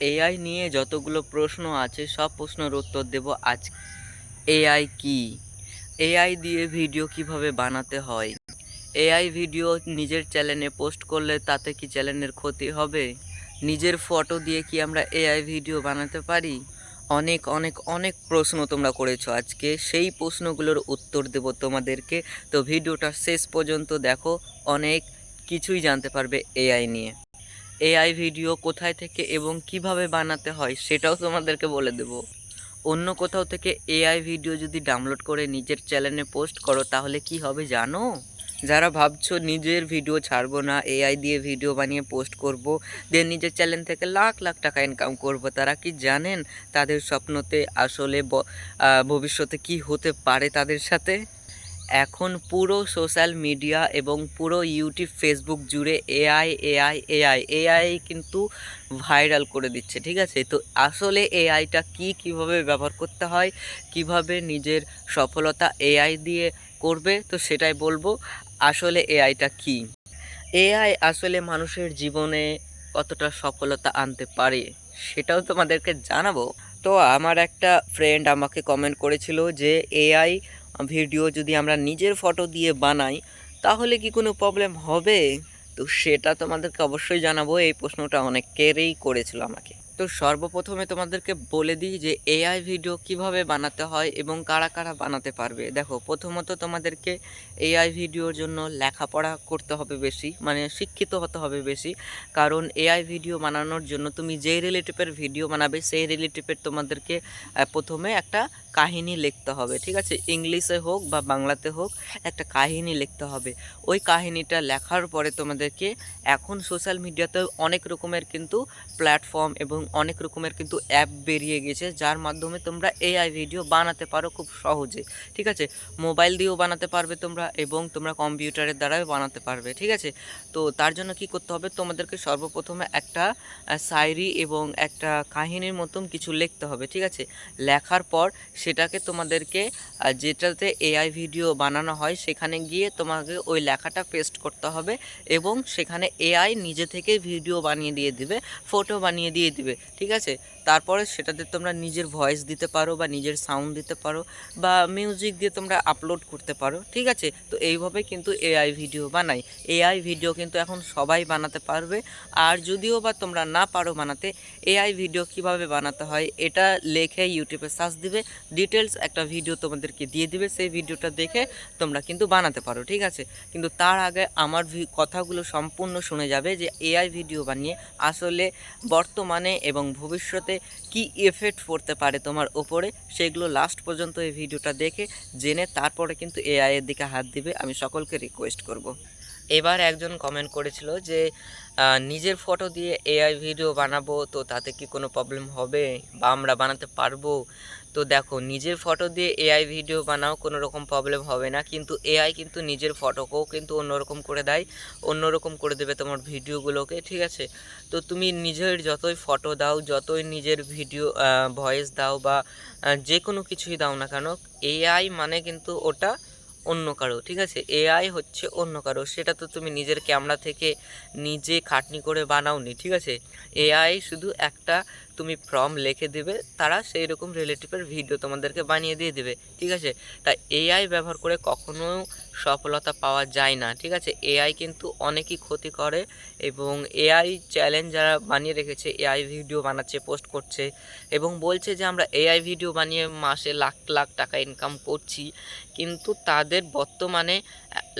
AI নিয়ে যতগুলো প্রশ্ন আছে, সব প্রশ্নের উত্তর দেব আজ। এআই কি? এআই দিয়ে ভিডিও কীভাবে বানাতে হয়? এআই ভিডিও নিজের চ্যানেলে পোস্ট করলে তাতে কি চ্যানেলের ক্ষতি হবে? নিজের ফটো দিয়ে কি আমরা এআই ভিডিও বানাতে পারি? অনেক অনেক অনেক প্রশ্ন তোমরা করেছ আজকে। সেই প্রশ্নগুলোর উত্তর দেব তোমাদেরকে। তো ভিডিওটা শেষ পর্যন্ত দেখো। অনেক কিছুই জানতে পারবে এআই নিয়ে। এআই ভিডিও কোথায় থেকে এবং কীভাবে বানাতে হয় সেটাও তোমাদেরকে বলে দেব। অন্য কোথাও থেকে এআই ভিডিও যদি ডাউনলোড করে নিজের চ্যানেলে পোস্ট করো, তাহলে কি হবে জানো? যারা ভাবছ নিজের ভিডিও ছাড়বো না, এআই দিয়ে ভিডিও বানিয়ে পোস্ট করব, দেন নিজের চ্যানেল থেকে লাখ লাখ টাকা ইনকাম করব, তারা কি জানেন তাদের স্বপ্নতে আসলে ভবিষ্যতে কি হতে পারে তাদের সাথে? এখন পুরো সোশ্যাল মিডিয়া এবং পুরো ইউটিউব, ফেসবুক জুড়ে এআই এআই এআই এআই কিন্তু ভাইরাল করে দিচ্ছে, ঠিক আছে? তো আসলে এআইটা কি, কীভাবে ব্যবহার করতে হয়, কীভাবে নিজের সফলতা এআই দিয়ে করবে, তো সেটাই বলব, আসলে এআইটা কি? এআই আসলে মানুষের জীবনে কতটা সফলতা আনতে পারে, সেটাও তোমাদেরকে জানাব। তো আমার একটা ফ্রেন্ড আমাকে কমেন্ট করেছিল যে, এআই ভিডিও যদি আমরা নিজের ফটো দিয়ে বানাই, তাহলে কি কোনো প্রবলেম হবে? তো সেটা তোমাদেরকে অবশ্যই জানাব, এই প্রশ্নটা অনেকেরই করেছিল আমাকে। তো সর্বপ্রথমে তোমাদেরকে বলে দিই যে এআই ভিডিও কীভাবে বানাতে হয় এবং কারা কারা বানাতে পারবে। দেখো, প্রথমত তোমাদেরকে এআই ভিডিওর জন্য লেখাপড়া করতে হবে বেশি মানে শিক্ষিত হতে হবে বেশি। কারণ এআই ভিডিও বানানোর জন্য তুমি যেই রিলেটিভের ভিডিও বানাবে, সেই রিলেটিভের তোমাদেরকে প্রথমে একটা কাহিনী লিখতে হবে, ঠিক আছে? ইংলিশে হোক বা বাংলাতে হোক, একটা কাহিনী লিখতে হবে। ওই কাহিনীটা লেখার পরে তোমাদেরকে এখন সোশ্যাল মিডিয়াতে অনেক রকমের কিন্তু প্ল্যাটফর্ম এবং অনেক রকমের কিন্তু অ্যাপ বেরিয়ে গেছে, যার মাধ্যমে তোমরা এআই ভিডিও বানাতে পারো খুব সহজে, ঠিক আছে? মোবাইল দিয়েও বানাতে পারবে তোমরা এবং তোমরা কম্পিউটারের দ্বারাও বানাতে পারবে, ঠিক আছে? তো তার জন্য কি করতে হবে? তোমাদেরকে সর্বপ্রথমে একটা শায়রি এবং একটা কাহিনীর মতন কিছু লিখতে হবে, ঠিক আছে? লেখার পর সেটাকে তোমাদেরকে যেটাতে এআই ভিডিও বানানো হয় সেখানে গিয়ে তোমাকে ওই লেখাটা পেস্ট করতে হবে এবং সেখানে এআই নিজে থেকে ভিডিও বানিয়ে দিয়ে দিবে ফটো বানিয়ে দিয়ে দিবে। ঠিক আছে? তারপরে সেটাতে তোমরা নিজের ভয়েস দিতে পারো বা নিজের সাউন্ড দিতে পারো বা মিউজিক দিয়ে তোমরা আপলোড করতে পারো, ঠিক আছে? তো এইভাবে কিন্তু এআই ভিডিও বানাই। এআই ভিডিও কিন্তু এখন সবাই বানাতে পারবে। আর যদিও বা তোমরা না পারো বানাতে এআই ভিডিও কীভাবে বানাতে হয় এটা লেখে ইউটিউবে সার্চ দিবে। ডিটেলস একটা ভিডিও তোমাদেরকে দিয়ে দিবে। সেই ভিডিওটা দেখে তোমরা কিন্তু বানাতে পারো, ঠিক আছে? কিন্তু তার আগে আমার কথাগুলো সম্পূর্ণ শুনে যাবে যে এআই ভিডিও বানিয়ে আসলে বর্তমানে এবং ভবিষ্যতে কি এফেক্ট পড়তে পারে তোমার ওপরে সেগুলো লাস্ট পর্যন্ত এই ভিডিওটা দেখে জেনে তারপরে কিন্তু এআই এর দিকে হাত দিবে, আমি সকলকে রিকোয়েস্ট করব। এবার একজন কমেন্ট করেছিল যে নিজের ফটো দিয়ে এআই ভিডিও বানাবো তো তাতে কি কোনো প্রবলেম হবে? বা আমরা বানাতে পারব? তো দেখো, নিজের ফটো দিয়ে এআই ভিডিও বানাও কোনো রকম প্রবলেম হবে না। কিন্তু এআই কিন্তু নিজের ফটোকেও কিন্তু অন্যরকম করে দেয়, অন্যরকম করে দেবে তোমার ভিডিওগুলোকে ঠিক আছে? তো তুমি নিজের যতই ফটো দাও, যতই নিজের ভিডিও ভয়েস দাও বা যে কোনো কিছুই দাও না কেন এআই মানে কিন্তু ওটা অন্য কারও, ঠিক আছে? এআই হচ্ছে অন্য কারও, সেটা তো তুমি নিজের ক্যামেরা থেকে নিজে খাটনি করে বানাওনি, ঠিক আছে? এআই শুধু একটা তুমি ফর্ম লিখে দেবে, তারা সেই রকম রিলেটিভের ভিডিও তোমাদেরকে বানিয়ে দিয়ে দেবে, ঠিক আছে? তাই এআই ব্যবহার করে কখনো সফলতা পাওয়া যায় না, ঠিক আছে? এআই কিন্তু অনেকই ক্ষতি করে এবং এআই চ্যালেঞ্জ যারা বানিয়ে রেখেছে এআই ভিডিও বানাচ্ছে পোস্ট করছে এবং বলছে যে আমরা এআই ভিডিও বানিয়ে মাসে লাখ লাখ টাকা ইনকাম করছি, কিন্তু তাদের বর্তমানে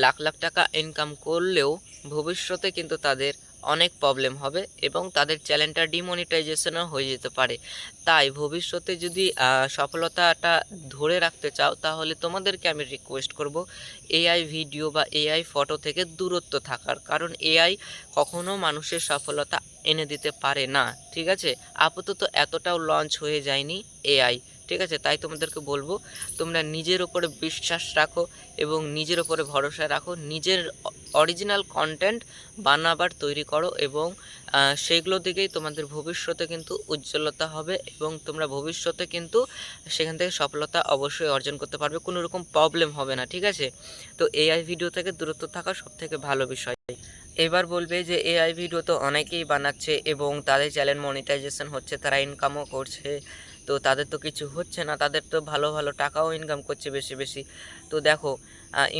লাখ লাখ টাকা ইনকাম করলেও ভবিষ্যতে কিন্তু তাদের অনেক প্রবলেম হবে এবং তাদের চ্যানেলটা ডিমনিটাইজেশনও হয়ে যেতে পারে। তাই ভবিষ্যতে যদি সফলতাটা ধরে রাখতে চাও, তাহলে তোমাদেরকে আমি রিকোয়েস্ট করব এআই ভিডিও বা এআই ফটো থেকে দূরত্ব থাকার। কারণ এআই কখনো মানুষের সফলতা এনে দিতে পারে না, ঠিক আছে? আপাতত এতটাও লঞ্চ হয়ে যায়নি এআই ঠিক আছে? তাই তোমাদেরকে বলব, তোমরা নিজের ওপরে বিশ্বাস রাখো এবং নিজের ওপরে ভরসা রাখো। নিজের অরিজিনাল কন্টেন্ট বানাবার তৈরি করো এবং সেগুলো দিকেই তোমাদের ভবিষ্যতে কিন্তু উজ্জ্বলতা হবে এবং তোমরা ভবিষ্যতে কিন্তু সেখান থেকে সফলতা অবশ্যই অর্জন করতে পারবে। কোনো রকম প্রবলেম হবে না, ঠিক আছে? তো এআই ভিডিও থেকে দূরত্ব থাকা সব থেকে ভালো বিষয়। এবার বলবে যে এআই ভিডিও তো অনেকেই বানাচ্ছে এবং তাদের চ্যানেল মনিটাইজেশন হচ্ছে, তারা ইনকামও করছে। তো তাদের তো কিছু হচ্ছে না, তাদের তো ভালো ভালো টাকাও ইনকাম করছে বেশি বেশি। তো দেখো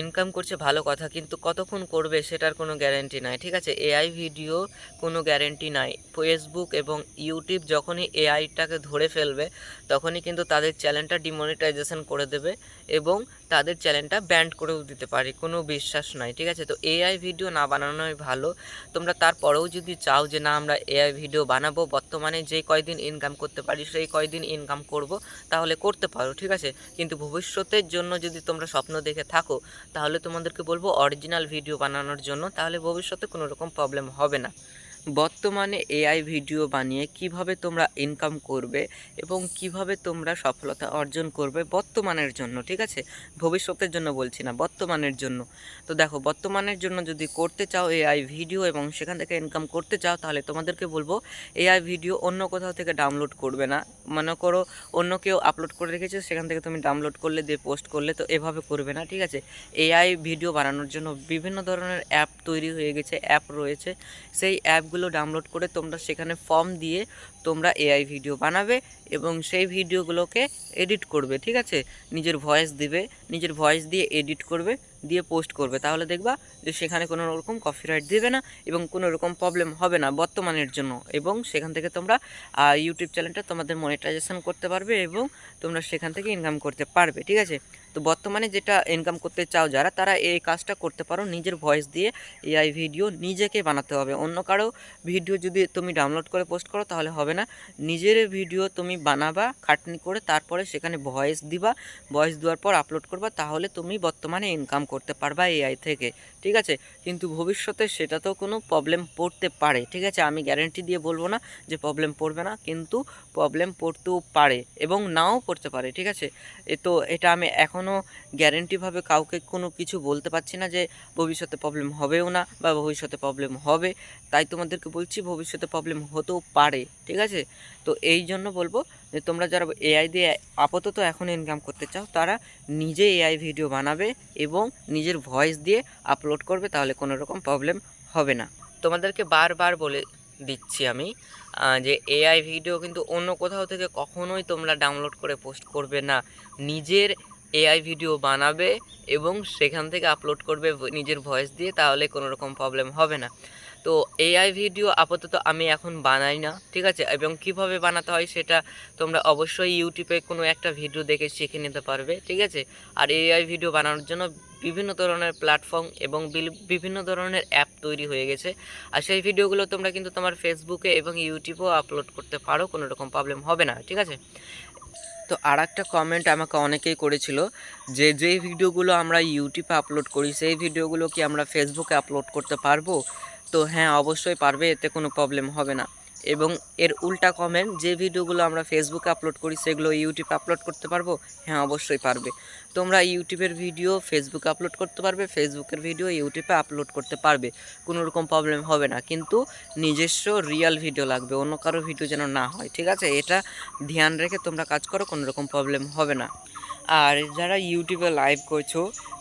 ইনকাম করছে, ভালো কথা, কিন্তু কতক্ষণ করবে সেটার কোনো গ্যারেন্টি নাই, ঠিক আছে? এআই ভিডিও কোনো গ্যারেন্টি নাই। ফেসবুক এবং ইউটিউব যখনই এআইটাকে ধরে ফেলবে, তখনই কিন্তু তাদের চ্যানেলটা ডিমনিটাইজেশন করে দেবে এবং তাদের চ্যানেলটা ব্যান্ড করেও দিতে পারে, কোনো বিশ্বাস নাই, ঠিক আছে? তো এআই ভিডিও না বানানোই ভালো। তোমরা তারপরেও যদি চাও যে না, আমরা এআই ভিডিও বানাবো, বর্তমানে যে কয়দিন ইনকাম করতে পারি, সেই কয়দিন ইনকাম করব, তাহলে করতে পারো, ঠিক আছে? কিন্তু ভবিষ্যতের জন্য যদি তোমরা স্বপ্ন দেখে থাকো তাহলে তোমাদেরকে বলব অরিজিনাল ভিডিও বানানোর জন্য তাহলে ভবিষ্যতে কোনো রকম প্রবলেম হবে না। বর্তমানে এআই ভিডিও বানিয়ে কীভাবে তোমরা ইনকাম করবে এবং কীভাবে তোমরা সফলতা অর্জন করবে বর্তমানের জন্য, ঠিক আছে? ভবিষ্যতের জন্য বলছি না, বর্তমানের জন্য। তো দেখো, বর্তমানের জন্য যদি করতে চাও এআই ভিডিও এবং সেখান থেকে ইনকাম করতে চাও, তাহলে তোমাদেরকে বলব এআই ভিডিও অন্য কোথাও থেকে ডাউনলোড করবে না। মনে করো অন্য কেউ আপলোড করে রেখেছে, সেখান থেকে তুমি ডাউনলোড করলে, দিয়ে পোস্ট করলে, তো এভাবে করবে না, ঠিক আছে? এআই ভিডিও বানানোর জন্য বিভিন্ন ধরনের অ্যাপ তৈরি হয়ে গেছে অ্যাপ রয়েছে। সেই অ্যাপগুলো ডাউনলোড করে তোমরা সেখানে ফর্ম দিয়ে তোমরা এআই ভিডিও বানাবে এবং সেই ভিডিওগুলোকে এডিট করবে, ঠিক আছে? নিজের ভয়েস দিবে, নিজের ভয়েস দিয়ে এডিট করবে, দিয়ে পোস্ট করবে। তাহলে দেখবা যে সেখানে কোনো রকম কপিরাইট দেবে না এবং কোনো রকম প্রবলেম হবে না বর্তমানের জন্য। এবং সেখান থেকে তোমরা ইউটিউব চ্যানেলটা তোমাদের মনিটাইজেশন করতে পারবে এবং তোমরা সেখান থেকে ইনকাম করতে পারবে, ঠিক আছে? তো বর্তমানে যেটা ইনকাম করতে চাও যারা, তারা এই কাজটা করতে পারো। নিজের ভয়েস দিয়ে এআই ভিডিও নিজেকে বানাতে হবে। অন্য কারও ভিডিও যদি তুমি ডাউনলোড করে পোস্ট করো, তাহলে হবে না। নিজের ভিডিও তুমি বানাবা, খাটনি করে তারপরে সেখানে ভয়েস দিবা। ভয়েস দেওয়ার পর আপলোড করবা, তাহলে তুমি বর্তমানে ইনকাম করতে পারবা এআই থেকে। ঠিক আছে? কিন্তু ভবিষ্যতে সেটা তো কোনো প্রবলেম পড়তে পারে, ঠিক আছে? আমি গ্যারেন্টি দিয়ে বলব না যে প্রবলেম পড়বে না, কিন্তু প্রবলেম পড়তেও পারে এবং নাও পড়তে পারে, ঠিক আছে? এ তো এটা আমি এখনও গ্যারেন্টিভাবে কাউকে কোনো কিছু বলতে পারছি না যে ভবিষ্যতে প্রবলেম হবেও না বা ভবিষ্যতে প্রবলেম হবে। তাই তোমাদেরকে বলছি ভবিষ্যতে প্রবলেম হতেও পারে, ঠিক আছে? তো এই জন্য বলব যে তোমরা যারা এআই দিয়ে আপাতত এখন ইনকাম করতে চাও, তারা নিজে এআই ভিডিও বানাবে এবং নিজের ভয়েস দিয়ে আপলোড করবে, তাহলে কোনো রকম প্রবলেম হবে না। তোমাদেরকে বারবার বলে দিচ্ছি আমি যে এআই ভিডিও কিন্তু অন্য কোথাও থেকে কখনোই তোমরা ডাউনলোড করে পোস্ট করবে না। নিজের এআই ভিডিও বানাবে এবং সেখান থেকে আপলোড করবে নিজের ভয়েস দিয়ে, তাহলে কোনো রকম প্রবলেম হবে না। তো এআই ভিডিও আপাতত আমি এখন বানাই না, ঠিক আছে? এবং কীভাবে বানাতে হয় সেটা তোমরা অবশ্যই ইউটিউবে কোনো একটা ভিডিও দেখে শিখে নিতে পারবে, ঠিক আছে? আর এআই ভিডিও বানানোর জন্য বিভিন্ন ধরনের প্ল্যাটফর্ম এবং বিভিন্ন ধরনের অ্যাপ তৈরি হয়ে গেছে। আর সেই ভিডিওগুলো তোমরা কিন্তু তোমার ফেসবুকে এবং ইউটিউবেও আপলোড করতে পারো, কোনো রকম প্রবলেম হবে না, ঠিক আছে? তো আর একটা কমেন্ট আমাকে অনেকেই করেছিল যে, যেই ভিডিওগুলো আমরা ইউটিউবে আপলোড করি, সেই ভিডিওগুলো কি আমরা ফেসবুকে আপলোড করতে পারব? তো হ্যাঁ অবশ্যই পারবে, এতে কোনো প্রবলেম হবে না। এবং এর উল্টা কমেন্ট যে ভিডিওগুলো আমরা ফেসবুকে আপলোড করি, সেগুলো ইউটিউবে আপলোড করতে পারব? হ্যাঁ অবশ্যই পারবে। তোমরা ইউটিউবের ভিডিও ফেসবুকে আপলোড করতে পারবে ফেসবুকের ভিডিও ইউটিউবে আপলোড করতে পারবে। কোনো রকম প্রবলেম হবে না। কিন্তু নিজস্ব রিয়াল ভিডিও লাগবে, অন্য কারও ভিডিও যেন না হয়, ঠিক আছে? এটা ধ্যান রেখে তোমরা কাজ করো, কোনো রকম প্রবলেম হবে না। আর যারা ইউটিউবে লাইভ করছ,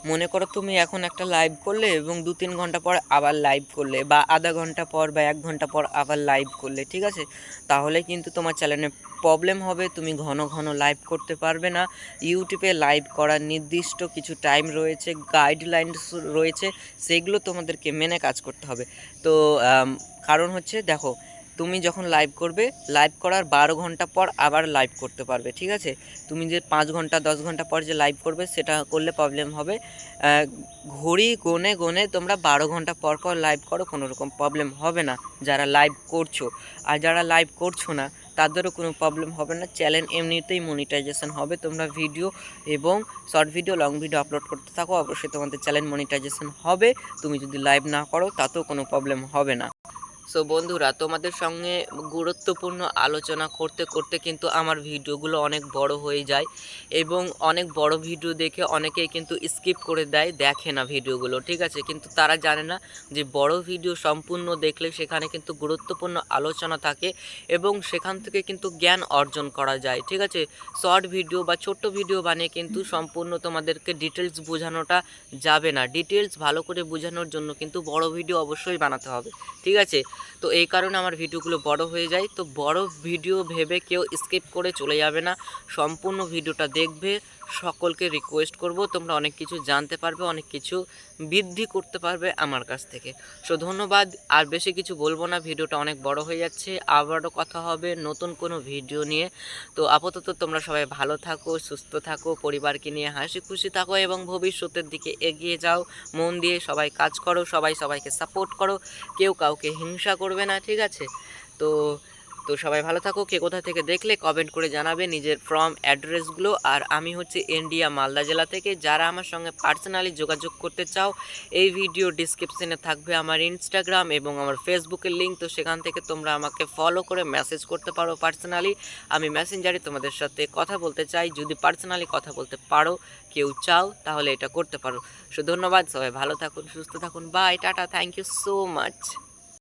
মনে করো তুমি এখন একটা লাইভ করলে এবং দু তিন ঘণ্টা পর আবার লাইভ করলে বা আধা ঘণ্টা পর বা এক ঘণ্টা পর আবার লাইভ করলে, ঠিক আছে? তাহলে কিন্তু তোমার চ্যানেলে প্রবলেম হবে, তুমি ঘন ঘন লাইভ করতে পারবে না। ইউটিউবে লাইভ করার নির্দিষ্ট কিছু টাইম রয়েছে গাইডলাইনস রয়েছে, সেগুলো তোমাদেরকে মেনে কাজ করতে হবে। তো কারণ হচ্ছে, দেখো তুমি যখন লাইভ করবে লাইভ করার বারো ঘণ্টা পর আবার লাইভ করতে পারবে, ঠিক আছে? তুমি যে পাঁচ ঘণ্টা, দশ ঘণ্টা পর যে লাইভ করবে, সেটা করলে প্রবলেম হবে। ঘড়ি গনে গনে তোমরা বারো ঘণ্টা পর পর লাইভ করো, কোনো রকম প্রবলেম হবে না। যারা লাইভ করছ, আর যারা লাইভ করছ না, তাদেরও কোনো প্রবলেম হবে না। চ্যানেল এমনিতেই মনিটাইজেশন হবে। তোমরা ভিডিও এবং short video long video upload করতে থাকো। অবশ্যই তোমাদের চ্যানেল মনিটাইজেশন হবে। তুমি যদি লাইভ না করো, তাতেও কোনো প্রবলেম হবে না। সো বন্ধুরা, তোমাদের সঙ্গে গুরুত্বপূর্ণ আলোচনা করতে করতে কিন্তু আমার ভিডিওগুলো অনেক বড় হয়ে যায় এবং অনেক বড় ভিডিও দেখে অনেকেই কিন্তু স্কিপ করে দেয়, দেখে না ভিডিওগুলো, ঠিক আছে? কিন্তু তারা জানে না যে বড় ভিডিও সম্পূর্ণ দেখলে সেখানে কিন্তু গুরুত্বপূর্ণ আলোচনা থাকে এবং সেখান থেকে কিন্তু জ্ঞান অর্জন করা যায়, ঠিক আছে? শর্ট ভিডিও বা ছোট্ট ভিডিও বানিয়ে কিন্তু সম্পূর্ণ তোমাদেরকে ডিটেলস বোঝানোটা যাবে না। ডিটেলস ভালো করে বোঝানোর জন্য কিন্তু বড় ভিডিও অবশ্যই বানাতে হবে, ঠিক আছে? তো এই কারণে আমার ভিডিওগুলো বড় হয়ে যায়। তো বড় ভিডিও ভেবে কেউ স্কিপ করে চলে যাবে না। সম্পূর্ণ ভিডিওটা দেখবে। সকলকে রিকোয়েস্ট করব, তোমরা অনেক কিছু জানতে পারবে, অনেক কিছু বৃদ্ধি করতে পারবে আমার কাছ থেকে। সো ধন্যবাদ, আর বেশি কিছু বলব না, ভিডিওটা অনেক বড় হয়ে যাচ্ছে, আবারও কথা হবে নতুন কোনো ভিডিও নিয়ে। তো আপাতত তোমরা সবাই ভালো থাকো, সুস্থ থাকো, পরিবারকে নিয়ে হাসি খুশি থাকো এবং ভবিষ্যতের দিকে এগিয়ে যাও। মন দিয়ে সবাই কাজ করো, সবাই সবাইকে সাপোর্ট করো, কেউ কাউকে হিংসা করবে না, ঠিক আছে? তো তো সবাই ভালো থাকো। কে কোথা থেকে দেখলে কমেন্ট করে জানাবে নিজের ফর্ম অ্যাড্রেসগুলো আর আমি হচ্ছে ইন্ডিয়া মালদা জেলা থেকে। যারা আমার সঙ্গে পার্সোনালি যোগাযোগ করতে চাও, এই ভিডিও ডিসক্রিপশনে থাকবে আমার ইনস্টাগ্রাম এবং আমার ফেসবুকের লিঙ্ক তো সেখান থেকে তোমরা আমাকে ফলো করে মেসেজ করতে পারো পার্সোনালি আমি মেসেঞ্জারে তোমাদের সাথে কথা বলতে চাই। যদি পার্সোনালি কথা বলতে পারো, কেউ চাও, তাহলে এটা করতে পারো। সো ধন্যবাদ, সবাই ভালো থাকুন, সুস্থ থাকুন। Bye tata thank you so much